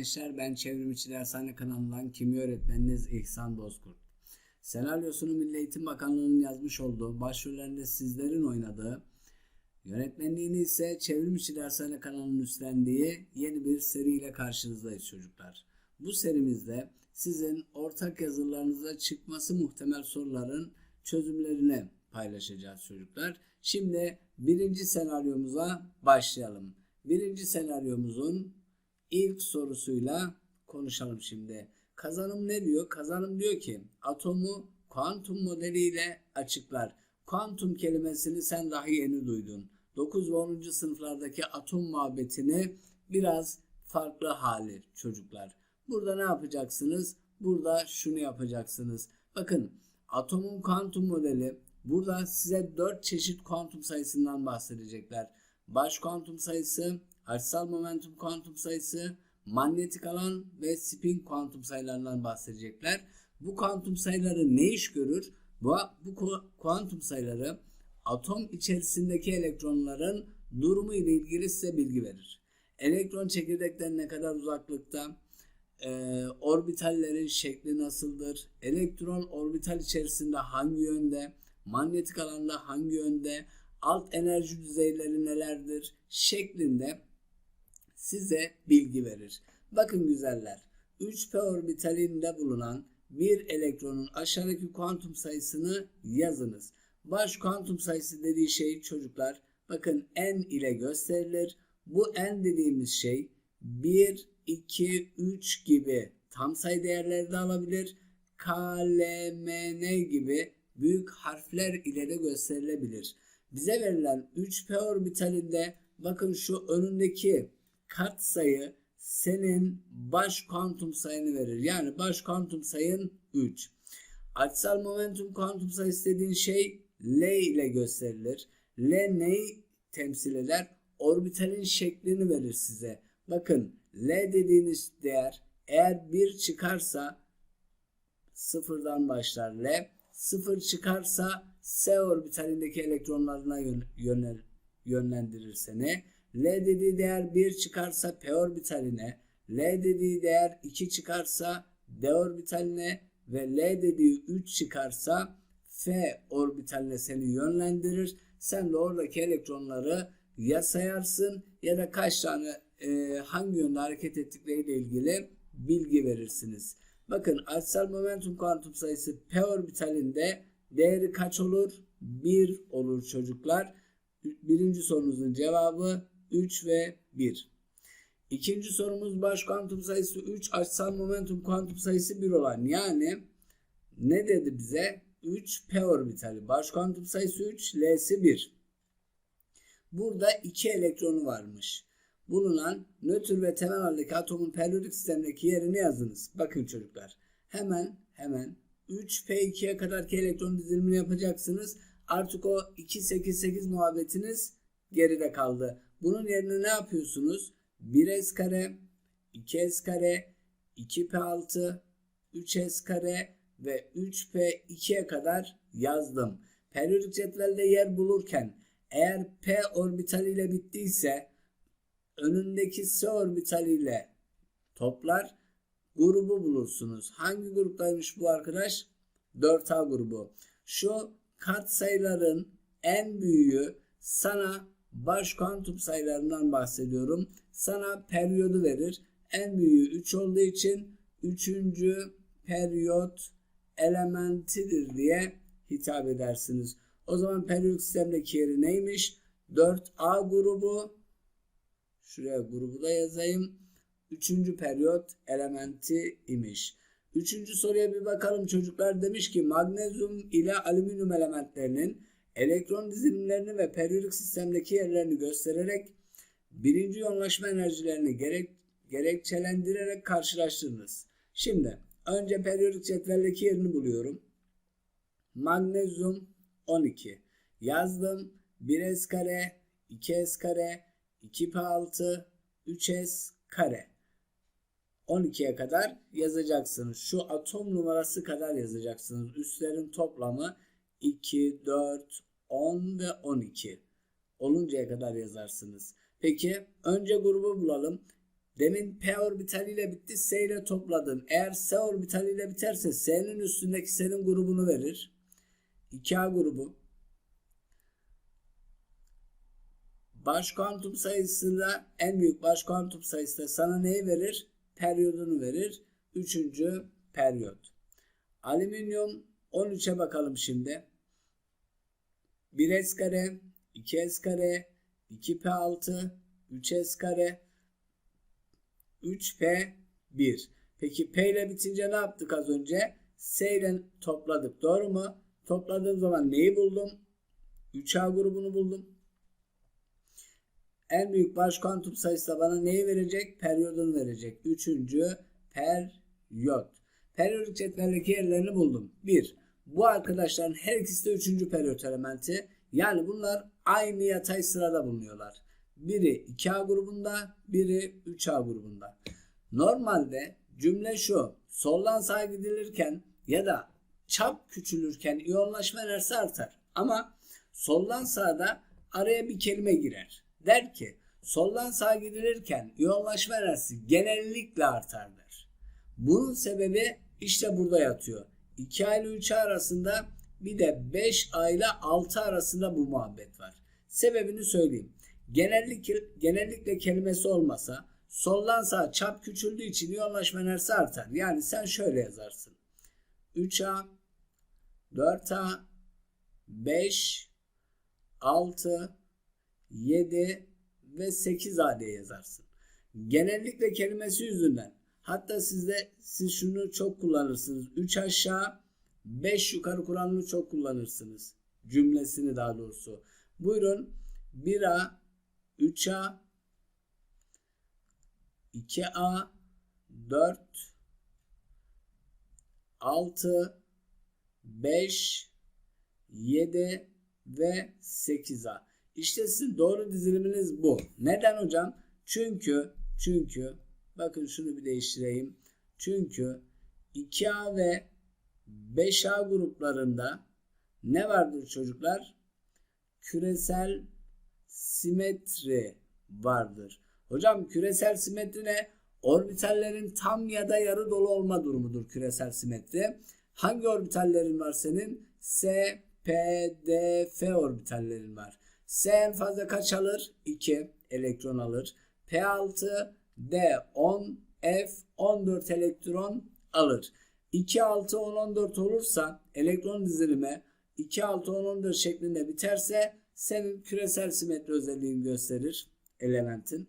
gençler ben Çevrimiçi Dershane kanalından kimya öğretmeniniz İhsan Bozkurt. Senaryosunu Milli Eğitim Bakanlığı'nın yazmış olduğu, başrollerinde sizlerin oynadığı, yönetmenliğini ise Çevrimiçi Dershane kanalının üstlendiği yeni bir seriyle karşınızdayız çocuklar. Bu serimizde sizin ortak yazılarınıza çıkması muhtemel soruların çözümlerini paylaşacağız çocuklar. Şimdi birinci senaryomuza başlayalım. Birinci senaryomuzun ilk sorusuyla konuşalım şimdi. Kazanım ne diyor? Kazanım diyor ki atomu kuantum modeliyle açıklar. Kuantum kelimesini sen daha yeni duydun. 9 ve 10. sınıflardaki atom muhabbetini biraz farklı hali çocuklar. Burada ne yapacaksınız? Burada şunu yapacaksınız. Bakın atomun kuantum modeli burada size 4 çeşit kuantum sayısından bahsedecekler. Baş kuantum sayısı, açısal momentum kuantum sayısı, manyetik alan ve spin kuantum sayılarından bahsedecekler. Bu kuantum sayıları ne iş görür? Bu, bu kuantum sayıları atom içerisindeki elektronların durumu ile ilgili size bilgi verir. Elektron çekirdekten ne kadar uzaklıkta, e, orbitallerin şekli nasıldır, elektron orbital içerisinde hangi yönde, manyetik alanda hangi yönde, alt enerji düzeyleri nelerdir şeklinde size bilgi verir. Bakın güzeller. 3p orbitalinde bulunan bir elektronun aşağıdaki kuantum sayısını yazınız. Baş kuantum sayısı dediği şey çocuklar bakın n ile gösterilir. Bu n dediğimiz şey 1, 2, 3 gibi tam sayı değerleri de alabilir. K, L, M, N gibi büyük harfler ile de gösterilebilir. Bize verilen 3p orbitalinde bakın şu önündeki kat sayı senin baş kuantum sayını verir. Yani baş kuantum sayın 3. Açısal momentum kuantum sayısı dediğin şey L ile gösterilir. L neyi temsil eder? Orbitalin şeklini verir size. Bakın L dediğiniz değer eğer 1 çıkarsa sıfırdan başlar L. 0 çıkarsa S orbitalindeki elektronlarına yönel, yönlendirir seni. L dediği değer 1 çıkarsa P orbitaline, L dediği değer 2 çıkarsa D orbitaline ve L dediği 3 çıkarsa F orbitaline seni yönlendirir. Sen de oradaki elektronları ya sayarsın ya da kaç tane e, hangi yönde hareket ettikleriyle ilgili bilgi verirsiniz. Bakın açısal momentum kuantum sayısı p orbitalinde değeri kaç olur? 1 olur çocuklar. Birinci sorunuzun cevabı 3 ve 1. İkinci sorumuz baş kuantum sayısı 3, açısal momentum kuantum sayısı 1 olan. Yani ne dedi bize? 3 p orbitali. Baş kuantum sayısı 3, l'si 1. Burada 2 elektronu varmış. Bulunan nötr ve temel haldeki atomun periyodik sistemdeki yerini yazınız. Bakın çocuklar. Hemen hemen 3p2'ye kadarki elektron dizilimini yapacaksınız. Artık o 288 muhabbetiniz geride kaldı. Bunun yerine ne yapıyorsunuz? 1s kare, 2s kare, 2p6, 3s kare ve 3p2'ye kadar yazdım. Periyodik cetvelde yer bulurken eğer p orbitaliyle bittiyse önündeki s orbitaliyle toplar grubu bulursunuz. Hangi gruptaymış bu arkadaş? 4A grubu. Şu kat sayıların en büyüğü sana baş kuantum sayılarından bahsediyorum. Sana periyodu verir. En büyüğü 3 olduğu için 3. periyot elementidir diye hitap edersiniz. O zaman periyodik sistemdeki yeri neymiş? 4A grubu. Şuraya grubu da yazayım. Üçüncü periyot elementi imiş. Üçüncü soruya bir bakalım çocuklar. Demiş ki magnezyum ile alüminyum elementlerinin elektron dizilimlerini ve periyodik sistemdeki yerlerini göstererek birinci yoğunlaşma enerjilerini gerek, gerekçelendirerek karşılaştırınız. Şimdi önce periyodik cetveldeki yerini buluyorum. Magnezyum 12. Yazdım. 1s kare, 2s kare, 2p6, 3s kare. 12'ye kadar yazacaksınız. Şu atom numarası kadar yazacaksınız. Üstlerin toplamı 2, 4, 10 ve 12 oluncaya kadar yazarsınız. Peki önce grubu bulalım. Demin P orbitaliyle bitti. S ile topladın. Eğer S orbitaliyle biterse S'nin üstündeki senin grubunu verir. 2A grubu. Baş kuantum sayısında en büyük baş kuantum sayısı da sana neyi verir? Periyodunu verir. Üçüncü periyot. Alüminyum 13'e bakalım şimdi. 1s kare, 2s kare, 2p6, 3s kare, 3p1. Peki p ile bitince ne yaptık az önce? S ile topladık. Doğru mu? Topladığım zaman neyi buldum? 3A grubunu buldum. En büyük baş kuantum sayısı da bana neyi verecek? Periyodunu verecek. Üçüncü periyot. Periyodik cetveldeki yerlerini buldum. 1. Bu arkadaşların her ikisi de üçüncü periyot elementi. Yani bunlar aynı yatay sırada bulunuyorlar. Biri 2A grubunda, biri 3A grubunda. Normalde cümle şu. Soldan sağa gidilirken ya da çap küçülürken iyonlaşma enerjisi artar. Ama soldan sağda araya bir kelime girer. Der ki soldan sağa gidilirken iyonlaşma enerjisi genellikle artar der. Bunun sebebi işte burada yatıyor. 2A ile 3A arasında bir de 5A ile 6 arasında bu muhabbet var. Sebebini söyleyeyim. Genellikle, genellikle kelimesi olmasa soldan sağa çap küçüldüğü için iyonlaşma enerjisi artar. Yani sen şöyle yazarsın. 3A, 4A, 5, 6, 7 ve 8A diye yazarsın. Genellikle kelimesi yüzünden. Hatta sizde siz şunu çok kullanırsınız. 3 aşağı 5 yukarı kuralını çok kullanırsınız. Cümlesini daha doğrusu. Buyurun 1A, 3A, 2A, 4, 6, 5, 7 ve 8A. İşte sizin doğru diziliminiz bu. Neden hocam? Çünkü çünkü bakın şunu bir değiştireyim. Çünkü 2A ve 5A gruplarında ne vardır çocuklar? Küresel simetri vardır. Hocam küresel simetri ne? Orbitallerin tam ya da yarı dolu olma durumudur küresel simetri. Hangi orbitallerin var senin? S, P, D, F orbitallerin var. S en fazla kaç alır? 2 elektron alır. P6, D 10, F 14 elektron alır. 2, 6, 10, 14 olursa elektron dizilimi 2, 6, 10, 14 şeklinde biterse senin küresel simetri özelliğini gösterir elementin.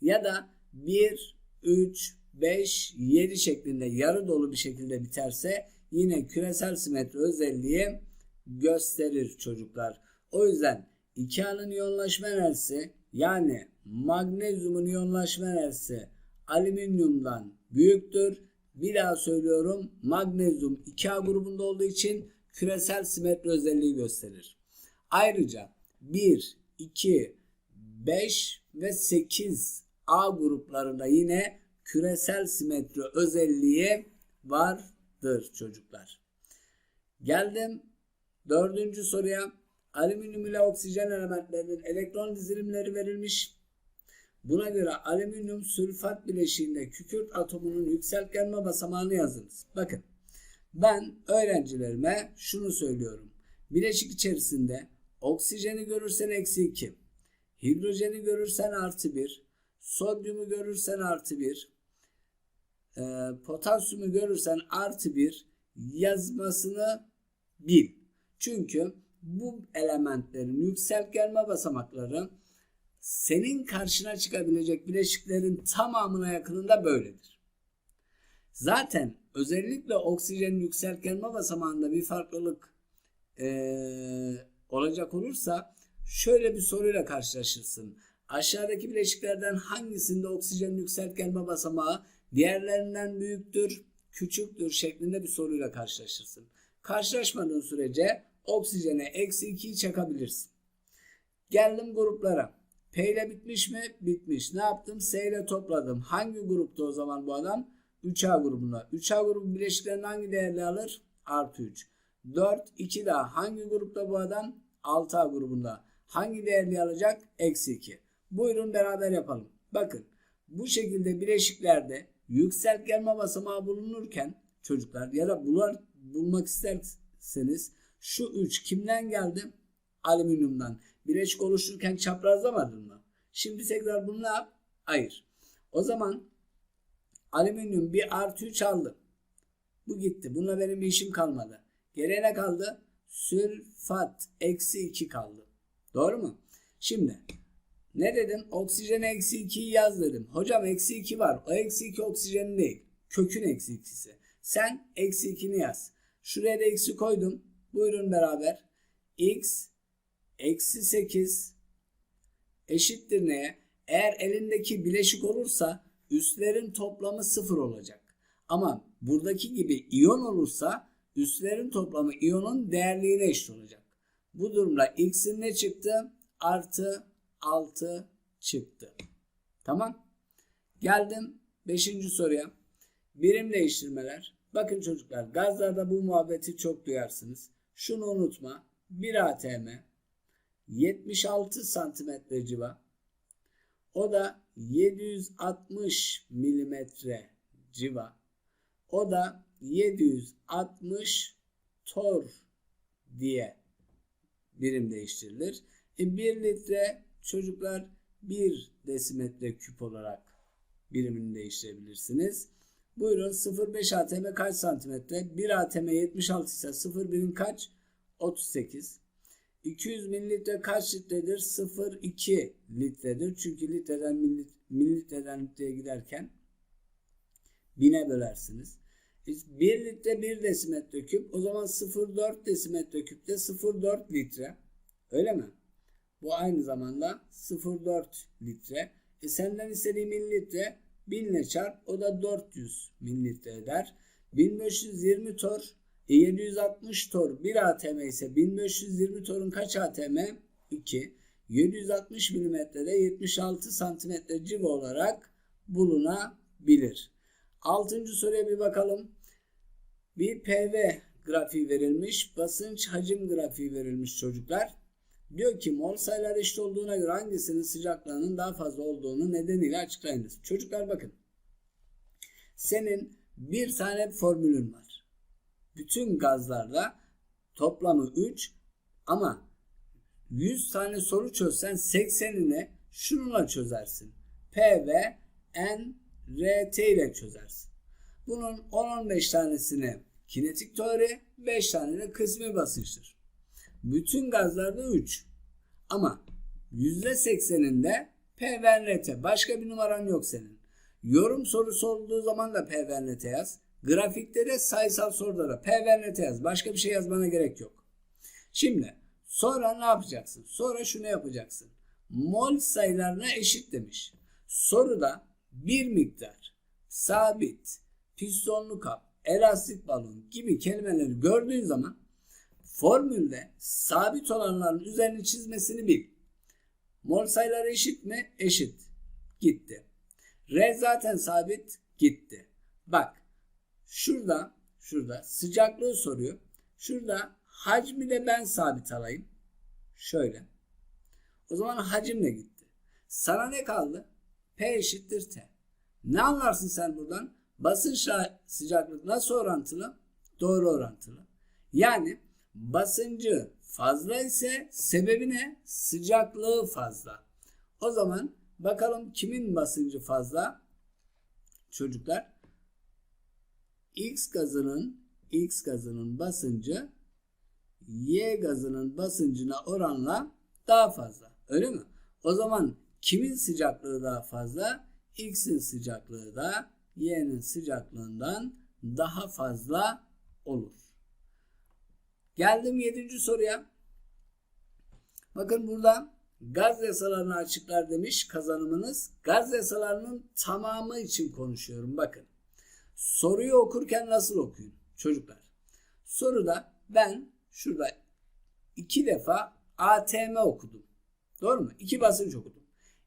Ya da 1, 3, 5, 7 şeklinde yarı dolu bir şekilde biterse yine küresel simetri özelliği gösterir çocuklar. O yüzden 2A'nın iyonlaşma enerjisi yani magnezyumun iyonlaşma enerjisi alüminyumdan büyüktür. Bir daha söylüyorum magnezyum 2A grubunda olduğu için küresel simetri özelliği gösterir. Ayrıca 1, 2, 5 ve 8 A gruplarında yine küresel simetri özelliği vardır çocuklar. Geldim dördüncü soruya. Alüminyum ile oksijen elementlerinin elektron dizilimleri verilmiş. Buna göre alüminyum sülfat bileşiğinde kükürt atomunun yükseltgenme basamağını yazınız. Bakın ben öğrencilerime şunu söylüyorum. Bileşik içerisinde oksijeni görürsen eksi 2, hidrojeni görürsen artı 1, sodyumu görürsen artı 1, e, potasyumu görürsen artı 1 yazmasını bil. Çünkü bu elementlerin yükseltgenme basamakları senin karşına çıkabilecek bileşiklerin tamamına yakınında böyledir. Zaten özellikle oksijenin yükseltgenme basamağında bir farklılık ee, olacak olursa şöyle bir soruyla karşılaşırsın. Aşağıdaki bileşiklerden hangisinde oksijenin yükseltgenme basamağı diğerlerinden büyüktür, küçüktür şeklinde bir soruyla karşılaşırsın. Karşılaşmadığın sürece oksijene eksi 2'yi çakabilirsin. Geldim gruplara. P ile bitmiş mi? Bitmiş. Ne yaptım? S ile topladım. Hangi grupta o zaman bu adam? 3A grubunda. 3A grubu bileşiklerin hangi değerli alır? Artı 3. 4, 2 daha. Hangi grupta bu adam? 6A grubunda. Hangi değerli alacak? Eksi 2. Buyurun beraber yapalım. Bakın. Bu şekilde bileşiklerde yükseltgenme basamağı bulunurken çocuklar ya da bulmak isterseniz şu üç kimden geldi? Alüminyumdan. Bileşik oluştururken çaprazlamadın mı? Şimdi tekrar bunu ne yap? Ayır. O zaman alüminyum bir artı 3 aldı. Bu gitti. Bununla benim bir işim kalmadı. Geriye ne kaldı? Sülfat eksi 2 kaldı. Doğru mu? Şimdi ne dedim? Oksijen eksi 2'yi yaz dedim. Hocam eksi 2 var. O eksi 2 oksijenin değil. Kökün eksi 2'si. Sen eksi 2'ni yaz. Şuraya da eksi koydum. Buyurun beraber. X eksi 8 eşittir neye? Eğer elindeki bileşik olursa üstlerin toplamı 0 olacak. Ama buradaki gibi iyon olursa üstlerin toplamı iyonun değerliğine eşit olacak. Bu durumda x'in ne çıktı? Artı 6 çıktı. Tamam. Geldim 5. soruya. Birim değiştirmeler. Bakın çocuklar gazlarda bu muhabbeti çok duyarsınız. Şunu unutma. 1 atm 76 santimetre civa. O da 760 milimetre civa. O da 760 tor diye birim değiştirilir. E 1 litre çocuklar 1 desimetre küp olarak birimini değiştirebilirsiniz. Buyurun 0,5 atm kaç santimetre? 1 atm 76 ise 0,1'in kaç? 38. 200 mililitre kaç litredir? 0,2 litredir. Çünkü litreden mililitreden litreye giderken bine bölersiniz. 1 litre 1 desimetre küp. O zaman 0,4 desimetre küpte 0,4 litre. Öyle mi? Bu aynı zamanda 0,4 litre. E senden istediğim mililitre 1000 ile çarp o da 400 mililitre eder. 1520 tor e 760 tor 1 atm ise 1520 torun kaç atm? 2. 760 milimetrede 76 santimetre civa olarak bulunabilir. Altıncı soruya bir bakalım. Bir PV grafiği verilmiş. Basınç hacim grafiği verilmiş çocuklar. Diyor ki mol sayılar eşit olduğuna göre hangisinin sıcaklığının daha fazla olduğunu nedeniyle açıklayınız. Çocuklar bakın. Senin bir tane formülün var. Bütün gazlarda toplamı 3 ama 100 tane soru çözsen 80'ine şununla çözersin. P ve N, R, T ile çözersin. Bunun 10-15 tanesini kinetik teori, 5 tane de kısmi basınçtır. Bütün gazlarda 3. Ama %80'inde P ve NRT. Başka bir numaran yok senin. Yorum sorusu olduğu zaman da P ve NRT yaz. Grafikte de sayısal soruda da P yaz. Başka bir şey yazmana gerek yok. Şimdi sonra ne yapacaksın? Sonra şunu yapacaksın. Mol sayılarına eşit demiş. Soruda bir miktar, sabit, pistonlu kap, elastik balon gibi kelimeleri gördüğün zaman formülde sabit olanların üzerini çizmesini bil. Mol sayıları eşit mi? Eşit. Gitti. R zaten sabit. Gitti. Bak. Şurada şurada sıcaklığı soruyor. Şurada hacmi de ben sabit alayım. Şöyle. O zaman hacimle gitti. Sana ne kaldı? P eşittir T. Ne anlarsın sen buradan? Basınçla sıcaklık nasıl orantılı? Doğru orantılı. Yani basıncı fazla ise sebebi ne? Sıcaklığı fazla. O zaman bakalım kimin basıncı fazla? Çocuklar X gazının X gazının basıncı Y gazının basıncına oranla daha fazla. Öyle mi? O zaman kimin sıcaklığı daha fazla? X'in sıcaklığı da Y'nin sıcaklığından daha fazla olur. Geldim 7. soruya. Bakın burada gaz yasalarını açıklar demiş kazanımınız. Gaz yasalarının tamamı için konuşuyorum. Bakın. Soruyu okurken nasıl okuyun çocuklar? Soruda ben şurada iki defa ATM okudum. Doğru mu? İki basınç okudum.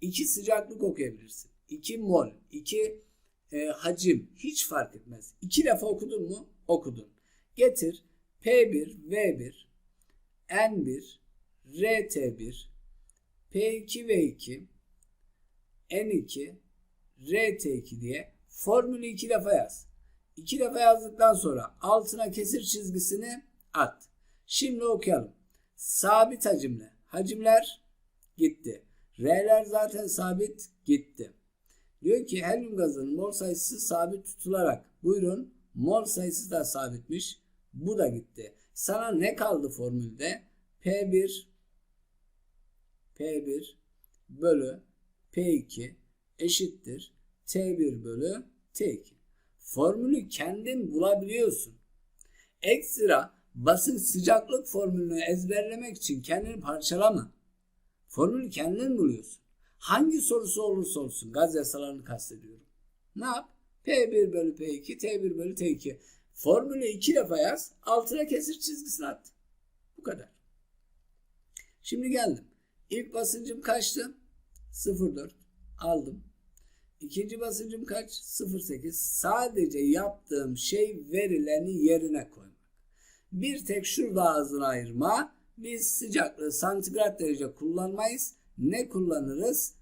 İki sıcaklık okuyabilirsin. İki mol, iki e, hacim hiç fark etmez. İki defa okudun mu? Okudun. Getir P1, V1, N1, RT1, P2, V2, N2, RT2 diye formülü iki defa yaz. İki defa yazdıktan sonra altına kesir çizgisini at. Şimdi okuyalım. Sabit hacimle. Hacimler gitti. R'ler zaten sabit gitti. Diyor ki helyum gazının mol sayısı sabit tutularak. Buyurun mol sayısı da sabitmiş. Bu da gitti. Sana ne kaldı formülde? P1 P1 bölü P2 eşittir T1 bölü T2. Formülü kendin bulabiliyorsun. Ekstra basınç sıcaklık formülünü ezberlemek için kendini parçalama. Formülü kendin buluyorsun. Hangi sorusu olursa olsun gaz yasalarını kastediyorum. Ne yap? P1 bölü P2, T1 bölü T2. Formülü iki defa yaz, altına kesir çizgisini at. Bu kadar. Şimdi geldim. İlk basıncım kaçtı? 0.4. Aldım. İkinci basıncım kaç? 0.8. Sadece yaptığım şey verilerini yerine koymak. Bir tek şurada ağzını ayırma. Biz sıcaklığı santigrat derece kullanmayız. Ne kullanırız?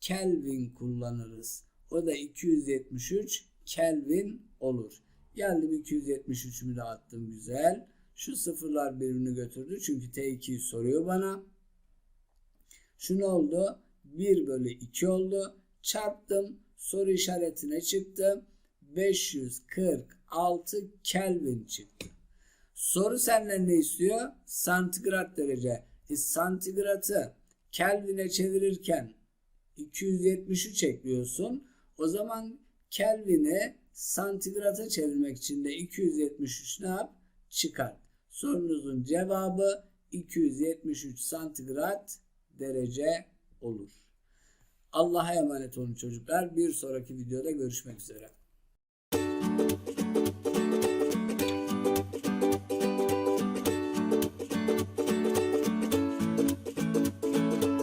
Kelvin kullanırız. O da 273 Kelvin olur. Geldim 273'ümü de attım güzel. Şu sıfırlar birbirini götürdü. Çünkü T2'yi soruyor bana. Şu ne oldu? 1 bölü 2 oldu. Çarptım. Soru işaretine çıktı. 546 Kelvin çıktı. Soru senden ne istiyor? Santigrat derece. E, santigratı Kelvin'e çevirirken 273 ekliyorsun. O zaman Kelvin'i santigrata çevirmek için de 273 ne yap? Çıkar. Sorunuzun cevabı 273 santigrat derece olur. Allah'a emanet olun çocuklar. Bir sonraki videoda görüşmek üzere.